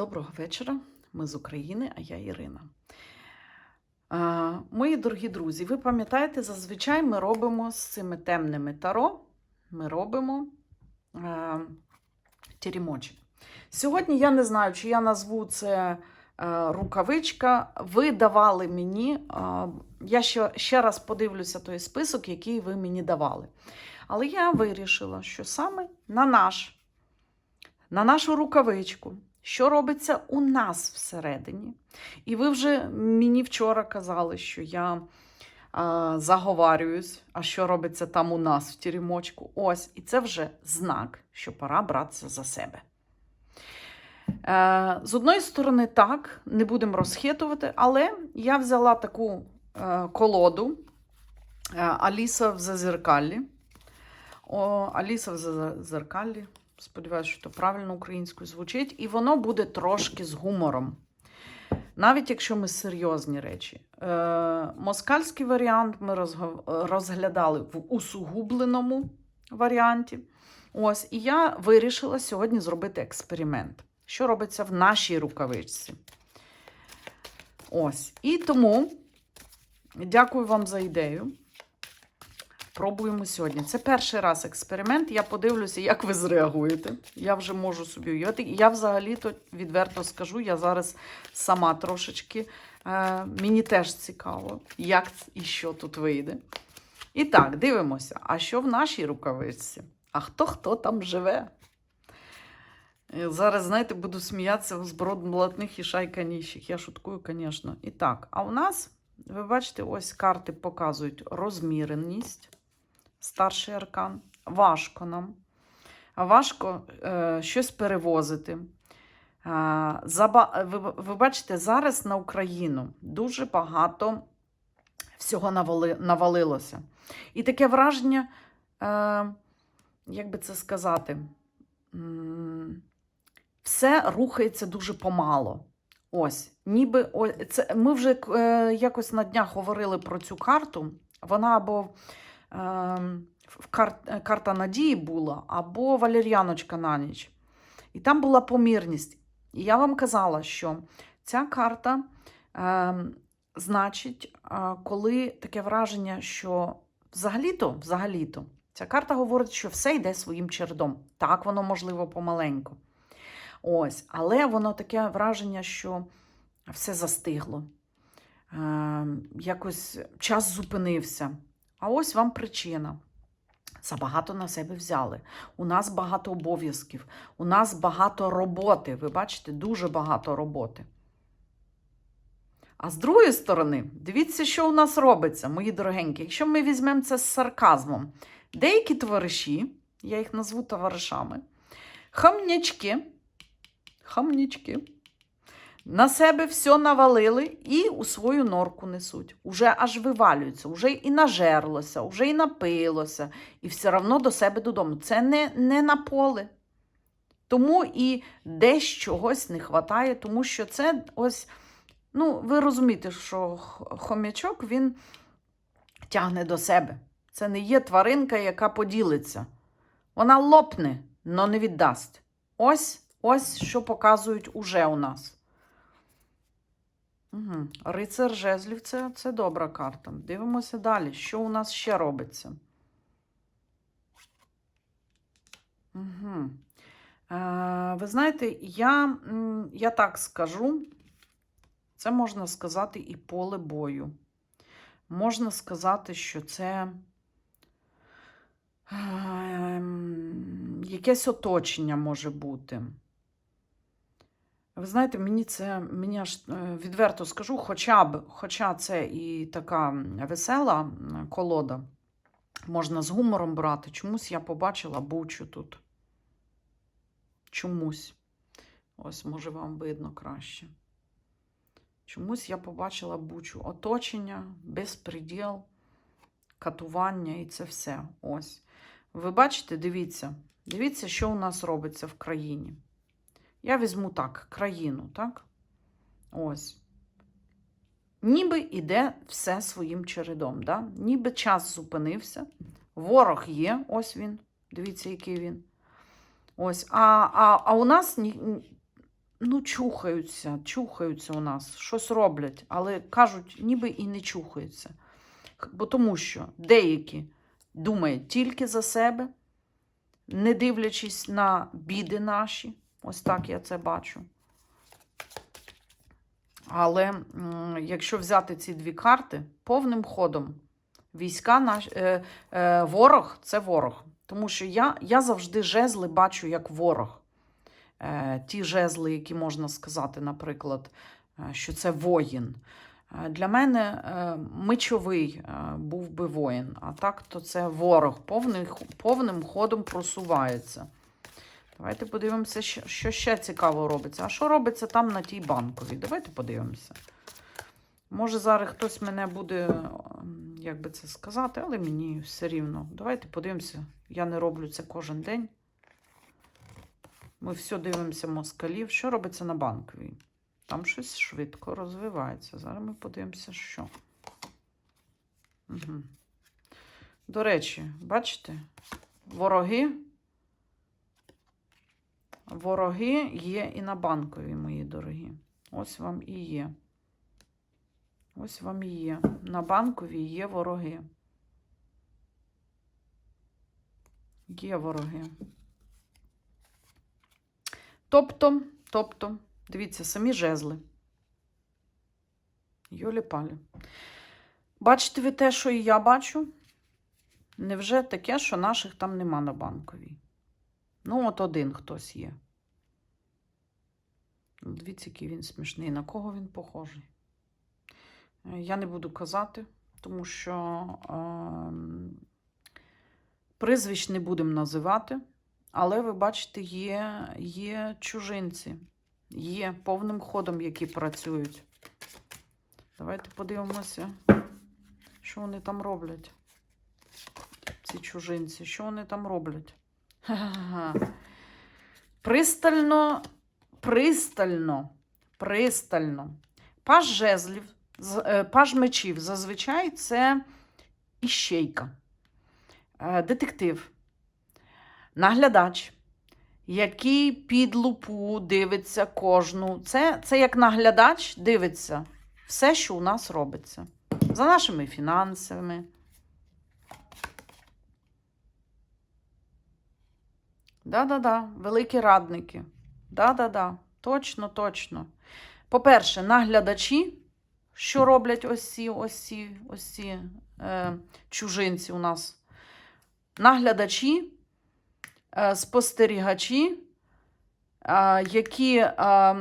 Доброго вечора. Ми з України, а я Ірина. Мої дорогі друзі, ви пам'ятаєте, зазвичай ми робимо з цими темними таро, ми робимо а, тірімочі. Сьогодні я не знаю, чи я назву це а, рукавичка. Ви давали мені, а, я ще, ще раз подивлюся той список, який ви мені давали. Але я вирішила, що саме на наш, на нашу рукавичку що робиться у нас всередині. І ви вже мені вчора казали, що я а, заговарююсь, а що робиться там у нас в тірімочку. Ось, і це вже знак, що пора братися за себе. Е, з одної сторони, так, не будемо розхитувати, але я взяла таку е, колоду е, Аліса в зазеркаллі. О, Аліса в зазеркаллі. Сподіваюся, що то правильно українською звучить, і воно буде трошки з гумором. Навіть якщо ми серйозні речі. Е, Москальський варіант ми розглядали в усугубленому варіанті. Ось, І я вирішила сьогодні зробити експеримент, що робиться в нашій рукавичці. Ось. І тому дякую вам за ідею. Пробуємо сьогодні. Це перший раз експеримент. Я подивлюся, як ви зреагуєте. Я вже можу собі уявити. Я взагалі-то відверто скажу, я зараз сама трошечки. Е, мені теж цікаво, як і що тут вийде. І так, дивимося. А що в нашій рукавичці? А хто хто там живе? Е, зараз, знаєте, буду сміятися з блатних і шайка ніщих. Я шуткую, звісно. І так, а у нас, ви бачите, ось карти показують розміреність старший аркан. Важко нам. Важко е, щось перевозити. Е, заба... ви, ви бачите, зараз на Україну дуже багато всього навали... навалилося. І таке враження, е, як би це сказати, все рухається дуже помало. Ось, ніби ось, це, ми вже е, якось на днях говорили про цю карту. Вона або Ем, кар, карта надії була, або валер'яночка на ніч. І там була помірність. І я вам казала, що ця карта е, значить, е, коли таке враження, що взагалі-то, взагалі-то, ця карта говорить, що все йде своїм чередом. Так, воно, можливо, помаленьку. Ось, Але воно таке враження, що все застигло. Е, якось час зупинився. А ось вам причина. Забагато на себе взяли. У нас багато обов'язків, у нас багато роботи. Ви бачите, дуже багато роботи. А з другої сторони, дивіться, що у нас робиться, мої дорогенькі. Якщо ми візьмемо це з сарказмом, деякі товариші, я їх назву товаришами, хамнячки, хамнячки, на себе все навалили і у свою норку несуть. Уже аж вивалюються, уже і нажерлося, уже і напилося, і все одно до себе додому. Це не, не на поле. Тому і десь чогось не вистачає, тому що це ось, ну, ви розумієте, що хомячок він тягне до себе. Це не є тваринка, яка поділиться. Вона лопне, але не віддасть. Ось ось що показують уже у нас. Угу. Рицар жезлів це, це добра карта. Дивимося далі. Що у нас ще робиться? Угу. Е, ви знаєте, я, я так скажу, це можна сказати і поле бою. Можна сказати, що це е, якесь оточення може бути. Ви знаєте, мені це мені аж е, відверто скажу, хоча б, хоча це і така весела колода, можна з гумором брати. Чомусь я побачила бучу тут. Чомусь. Ось, може, вам видно краще. Чомусь я побачила бучу. Оточення, безпреділ, катування і це все. Ось. Ви бачите, дивіться, дивіться, що у нас робиться в країні. Я візьму так, країну, так? Ось. Ніби іде все своїм чередом, да? ніби час зупинився. Ворог є, ось він. Дивіться, який він. Ось. А а, а у нас ну, чухаються, чухаються у нас, щось роблять, але кажуть, ніби і не чухаються. Бо тому що деякі думають тільки за себе, не дивлячись на біди наші. Ось так я це бачу. Але якщо взяти ці дві карти повним ходом, війська наш, е, е, ворог це ворог. Тому що я, я завжди жезли бачу як ворог. Е, ті жезли, які можна сказати, наприклад, е, що це воїн. Е, Для мене е, мечовий був би воїн, а так то це ворог, повний, повним ходом просувається. Давайте подивимося, що, ще цікаво робиться. А що робиться там на тій банковій? Давайте подивимося. Може, зараз хтось мене буде, як би це сказати, але мені все рівно. Давайте подивимося. Я не роблю це кожен день. Ми все дивимося москалів. Що робиться на банковій? Там щось швидко розвивається. Зараз ми подивимося, що. Угу. До речі, бачите, вороги. Вороги є і на банковій, мої дорогі. Ось вам і є. Ось вам і є. На банковій є вороги. Є вороги. Тобто, тобто, дивіться, самі жезли. Йолі палі. Бачите ви те, що і я бачу? Невже таке, що наших там нема на банковій? Ну, от один хтось є. Дивіться, який він смішний. На кого він похожий? Е, Я не буду казати, тому що ем, прізвищ не будемо називати. Але ви бачите, є, є чужинці, є повним ходом, які працюють. Давайте подивимося, що вони там роблять. Ці чужинці, що вони там роблять? Пристально, пристально, пристально. Паж жезлів, е, паж мечів зазвичай це іщейка, е, детектив, наглядач, який під лупу дивиться кожну. Це, це як наглядач дивиться все, що у нас робиться. За нашими фінансами. Да-да-да, великі радники. Да-да-да, точно, точно. По-перше, наглядачі, що роблять ось ці, ось е, чужинці у нас. Наглядачі, е, спостерігачі, е, які, е,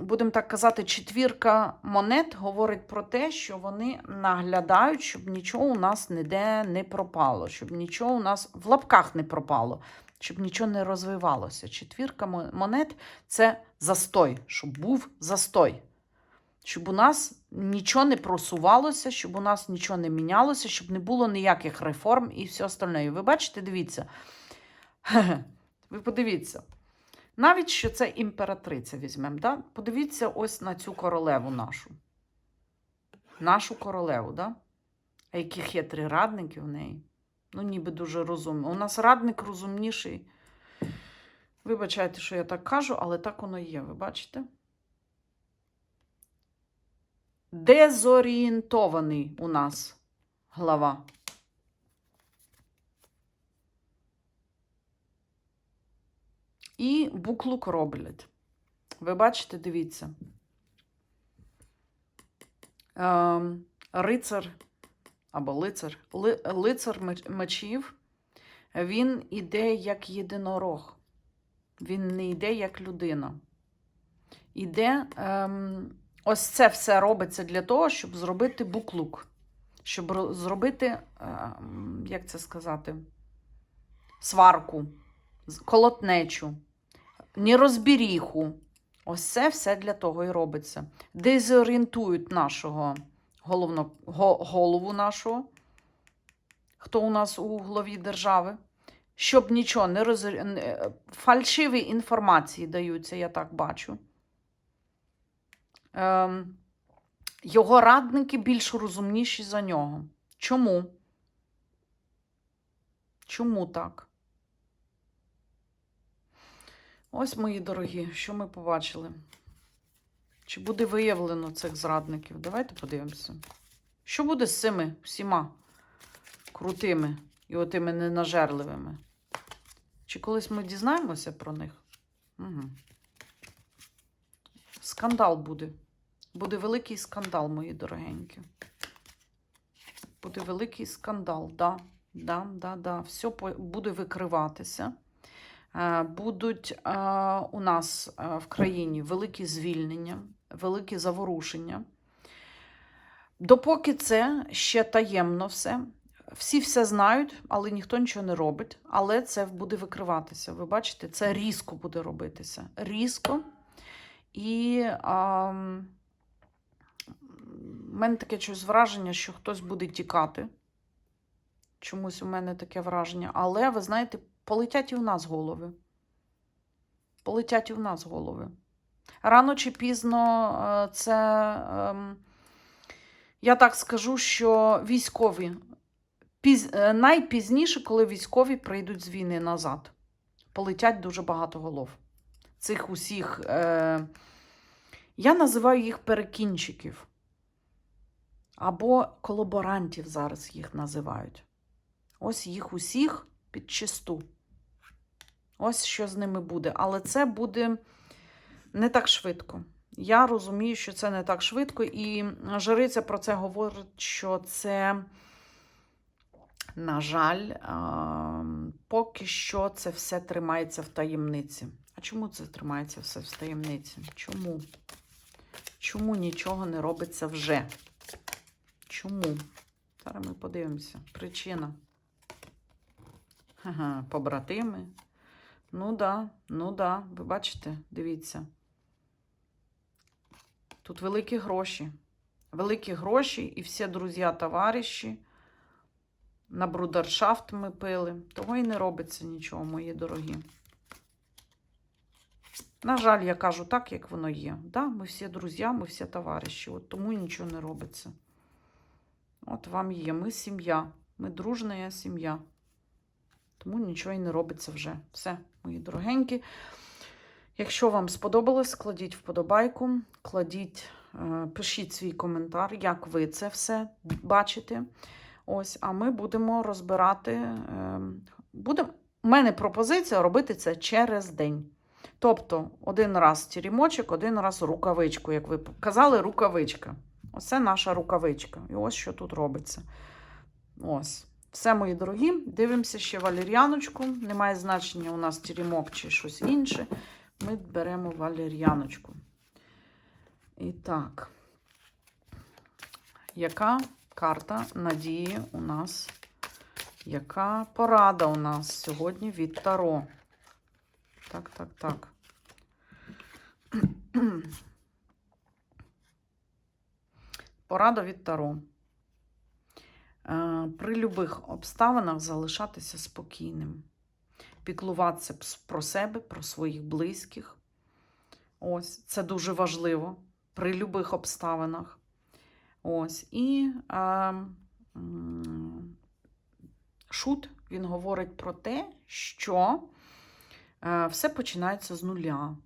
будемо так казати, четвірка монет говорить про те, що вони наглядають, щоб нічого у нас ніде не пропало, щоб нічого у нас в лапках не пропало, щоб нічого не розвивалося. Четвірка монет це застой, щоб був застой. Щоб у нас нічого не просувалося, щоб у нас нічого не мінялося, щоб не було ніяких реформ і все остальне. Ви бачите, дивіться. Ви подивіться. Навіть що це імператриця візьмемо. Да? Подивіться ось на цю королеву нашу. Нашу королеву, да? А які хитрі радники в неї. Ну, ніби дуже розумно. У нас радник розумніший. Вибачайте, що я так кажу, але так воно є, ви бачите? Дезорієнтований у нас глава. І буклук роблять. Ви бачите, дивіться. Ем, рицар або лицар, ли, лицар мечів, він іде як єдинорог. Він не йде як людина. Іде, ем, ось це все робиться для того, щоб зробити буклук. Щоб зробити, ем, як це сказати, сварку, колотнечу, нерозбіріху. Ось це все для того і робиться. Дезорієнтують нашого головно, го- голову нашого, хто у нас у главі держави, щоб нічого не роз... фальшиві інформації даються, я так бачу. Ем, його радники більш розумніші за нього. Чому? Чому так? Ось, мої дорогі, що ми побачили. Чи буде виявлено цих зрадників? Давайте подивимося. Що буде з цими всіма крутими і отими ненажерливими? Чи колись ми дізнаємося про них? Угу. Скандал буде. Буде великий скандал, мої дорогенькі. Буде великий скандал, да. Да, да, да. Все буде викриватися. Е, Будуть е, у нас е, в країні великі звільнення, великі заворушення. Допоки це ще таємно все. Всі все знають, але ніхто нічого не робить. Але це буде викриватися. Ви бачите, це різко буде робитися. Різко. І а, в мене таке щось враження, що хтось буде тікати. Чомусь у мене таке враження. Але, ви знаєте, полетять і в нас голови. Полетять і в нас голови. Рано чи пізно е, це, ем, я так скажу, що військові, е, найпізніше, коли військові прийдуть з війни назад, полетять дуже багато голов. Цих усіх, е, я називаю їх перекінчиків. Або колаборантів зараз їх називають. Ось їх усіх під чисту. Ось що з ними буде. Але це буде не так швидко. Я розумію, що це не так швидко, і жриця про це говорить, що це, на жаль, поки що це все тримається в таємниці. А чому це тримається все в таємниці? Чому? Чому нічого не робиться вже? Чому? Зараз ми подивимося. Причина. Ага, побратими. Ну да, ну да, ви бачите, дивіться. Тут великі гроші. Великі гроші і всі друзі, товариші. На брудершафт ми пили. Того і не робиться нічого, мої дорогі. На жаль, я кажу так, як воно є. Да, ми всі друзі, ми всі товариші. От тому нічого не робиться. От вам є. Ми сім'я. Ми дружна сім'я. Тому нічого і не робиться вже. Все, мої дорогенькі. Якщо вам сподобалось, кладіть вподобайку, кладіть, е, пишіть свій коментар, як ви це все бачите. Ось, а ми будемо розбирати. е, Будемо... У мене пропозиція робити це через день. Тобто, один раз тірімочок, один раз рукавичку, як ви казали, рукавичка. Оце наша рукавичка. І ось що тут робиться. Ось. Все, мої дорогі, дивимося ще валер'яночку. Немає значення у нас тірімок чи щось інше. Ми беремо валер'яночку. І так, яка карта надії у нас? Яка порада у нас сьогодні від Таро? Так, так, так. Порада від Таро. Е, При любих обставинах залишатися спокійним, піклуватися про себе, про своїх близьких. Ось, це дуже важливо при любих обставинах. Ось. І е, шут він говорить про те, що е, все починається з нуля.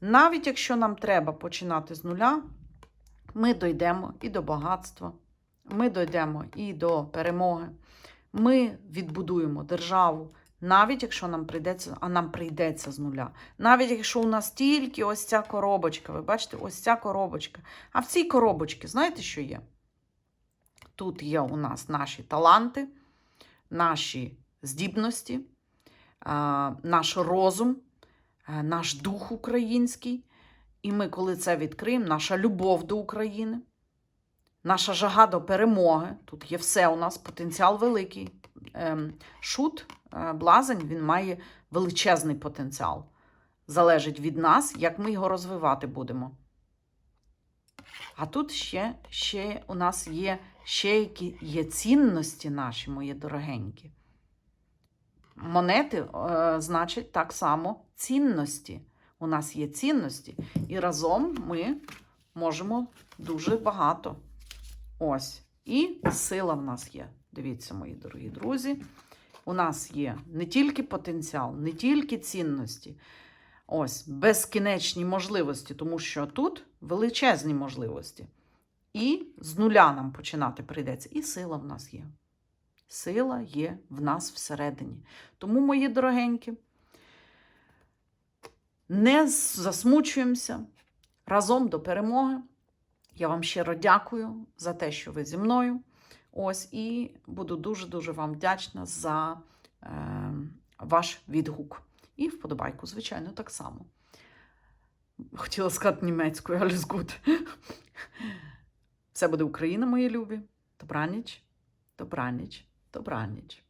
Навіть якщо нам треба починати з нуля, ми дійдемо і до багатства, ми дійдемо і до перемоги. Ми відбудуємо державу, навіть якщо нам прийдеться, а нам прийдеться з нуля. Навіть якщо у нас тільки ось ця коробочка, ви бачите, ось ця коробочка. А в цій коробочці, знаєте, що є? Тут є у нас наші таланти, наші здібності, наш розум, наш дух український. І ми, коли це відкриємо, наша любов до України, наша жага до перемоги. Тут є все у нас, потенціал великий. Ем, Шут, е, блазень, він має величезний потенціал. Залежить від нас, як ми його розвивати будемо. А тут ще, ще у нас є ще які є цінності наші, мої дорогенькі. Монети е, значить так само цінності. У нас є цінності, і разом ми можемо дуже багато. Ось. І сила в нас є. Дивіться, мої дорогі друзі. У нас є не тільки потенціал, не тільки цінності. Ось, безкінечні можливості, тому що тут величезні можливості. І з нуля нам починати прийдеться. І сила в нас є. Сила є в нас всередині. Тому, мої дорогенькі, не засмучуємося разом до перемоги. Я вам щиро дякую за те, що ви зі мною. Ось, і буду дуже-дуже вам вдячна за е, ваш відгук. І вподобайку, звичайно, так само. Хотіла сказати німецькою, alles gut. Все буде Україна, мої любі. Добраніч, добраніч, добраніч.